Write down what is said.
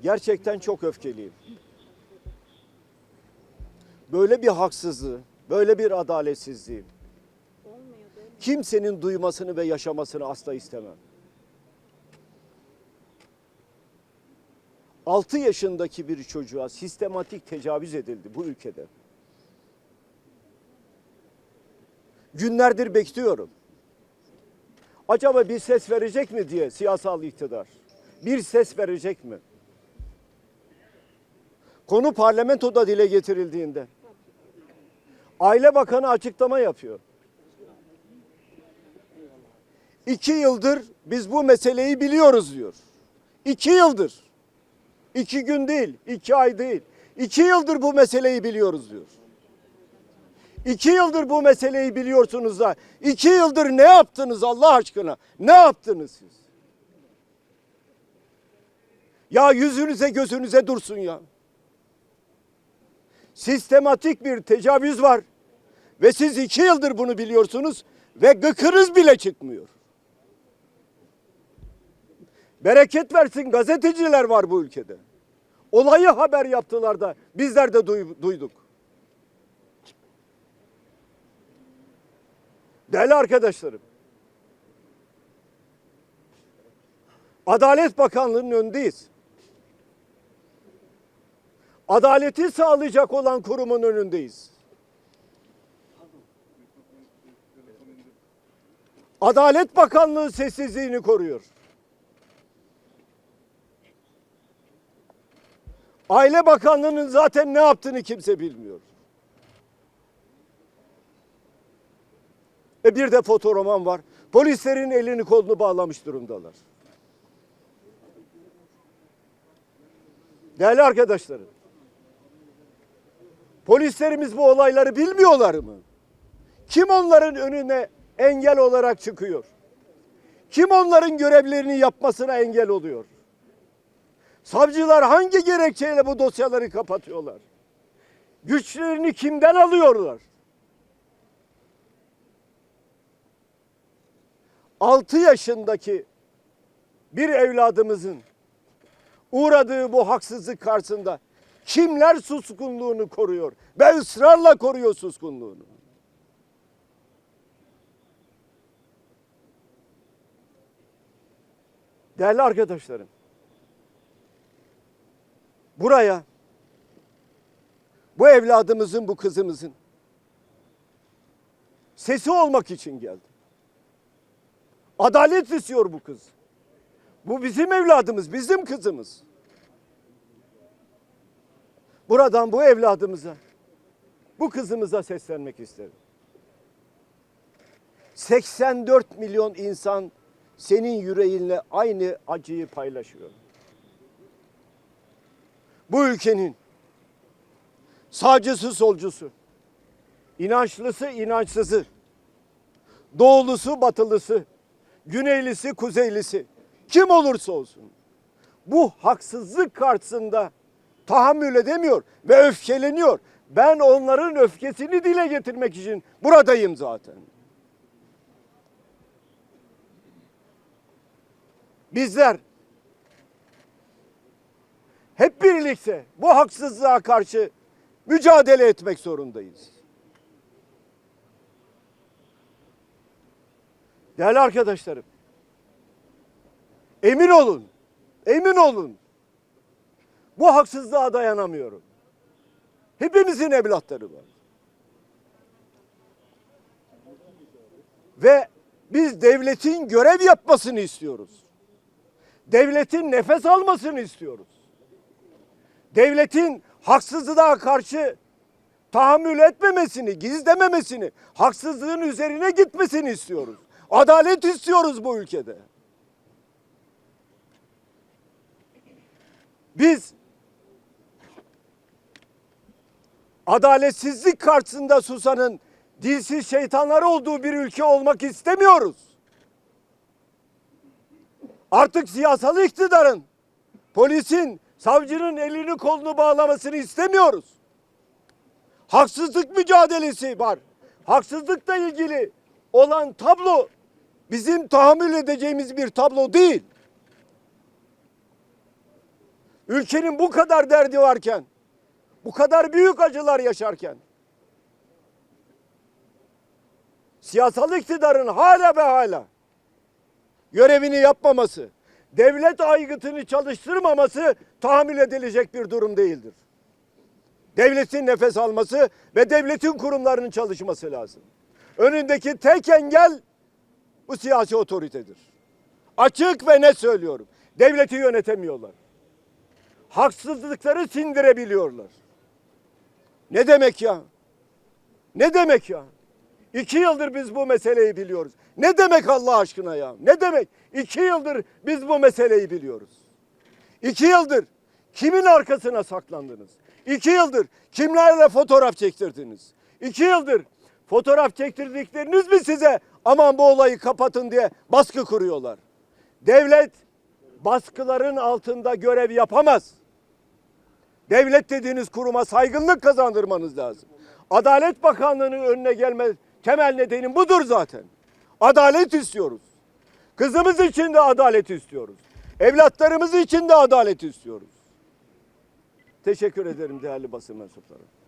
Gerçekten çok öfkeliyim. Böyle bir haksızlığı, böyle bir adaletsizliği kimsenin duymasını ve yaşamasını asla istemem. 6 yaşındaki bir çocuğa sistematik tecavüz edildi bu ülkede. Günlerdir bekliyorum. Acaba bir ses verecek mi diye siyasal iktidar. Bir ses verecek mi? Konu parlamentoda dile getirildiğinde Aile Bakanı açıklama yapıyor. İki yıldır biz bu meseleyi biliyoruz diyor. İki yıldır. İki gün değil, iki ay değil. İki yıldır bu meseleyi biliyoruz diyor. İki yıldır bu meseleyi biliyorsunuz da iki yıldır ne yaptınız Allah aşkına? Ne yaptınız siz? Ya yüzünüze gözünüze dursun ya. Sistematik bir tecavüz var. Ve siz iki yıldır bunu biliyorsunuz ve gıkınız bile çıkmıyor. Bereket versin gazeteciler var bu ülkede. Olayı haber yaptılar da bizler de duy- duyduk. Değerli arkadaşlarım. Adalet Bakanlığı'nın önündeyiz. Adaleti sağlayacak olan kurumun önündeyiz. Adalet Bakanlığı sessizliğini koruyor. Aile Bakanlığı'nın zaten ne yaptığını kimse bilmiyor. E bir de fotoroman var. Polislerin elini kolunu bağlamış durumdalar. Değerli arkadaşlarım. Polislerimiz bu olayları bilmiyorlar mı? Kim onların önüne engel olarak çıkıyor? Kim onların görevlerini yapmasına engel oluyor? Savcılar hangi gerekçeyle bu dosyaları kapatıyorlar? Güçlerini kimden alıyorlar? 6 yaşındaki bir evladımızın uğradığı bu haksızlık karşısında kimler suskunluğunu koruyor ve ısrarla koruyor suskunluğunu? Değerli arkadaşlarım, buraya bu evladımızın, bu kızımızın sesi olmak için geldim. Adalet istiyor bu kız. Bu bizim evladımız, bizim kızımız. Buradan bu evladımıza, bu kızımıza seslenmek isterim. 84 milyon insan senin yüreğinle aynı acıyı paylaşıyor. Bu ülkenin sağcısı solcusu, inançlısı inançsızı, doğulusu batılısı, güneylisi kuzeylisi kim olursa olsun bu haksızlık karşısında tahammül edemiyor ve öfkeleniyor. Ben onların öfkesini dile getirmek için buradayım zaten. Bizler hep birlikte bu haksızlığa karşı mücadele etmek zorundayız. Değerli arkadaşlarım, emin olun, emin olun. Bu haksızlığa dayanamıyorum. Hepimizin evlatları var. Ve biz devletin görev yapmasını istiyoruz. Devletin nefes almasını istiyoruz. Devletin haksızlığa karşı tahammül etmemesini, gizlememesini, haksızlığın üzerine gitmesini istiyoruz. Adalet istiyoruz bu ülkede. Biz adaletsizlik karşısında susanın dilsiz şeytanlar olduğu bir ülke olmak istemiyoruz. Artık siyasal iktidarın, polisin, savcının elini kolunu bağlamasını istemiyoruz. Haksızlık mücadelesi var. Haksızlıkla ilgili olan tablo bizim tahammül edeceğimiz bir tablo değil. ülkenin bu kadar derdi varken, bu kadar büyük acılar yaşarken, siyasal iktidarın hala ve hala görevini yapmaması, devlet aygıtını çalıştırmaması tahammül edilecek bir durum değildir. Devletin nefes alması ve devletin kurumlarının çalışması lazım. Önündeki tek engel bu siyasi otoritedir. Açık ve net söylüyorum. Devleti yönetemiyorlar. Haksızlıkları sindirebiliyorlar. Ne demek ya? Ne demek ya? İki yıldır biz bu meseleyi biliyoruz. Ne demek Allah aşkına ya? Ne demek? İki yıldır biz bu meseleyi biliyoruz. İki yıldır kimin arkasına saklandınız? İki yıldır kimlerle fotoğraf çektirdiniz? İki yıldır fotoğraf çektirdikleriniz mi size aman bu olayı kapatın diye baskı kuruyorlar? Devlet baskıların altında görev yapamaz. Devlet dediğiniz kuruma saygınlık kazandırmanız lazım. Adalet Bakanlığı'nın önüne gelme temel nedeni budur zaten. Adalet istiyoruz. Kızımız için de adalet istiyoruz. Evlatlarımız için de adalet istiyoruz. Teşekkür ederim değerli basın mensupları.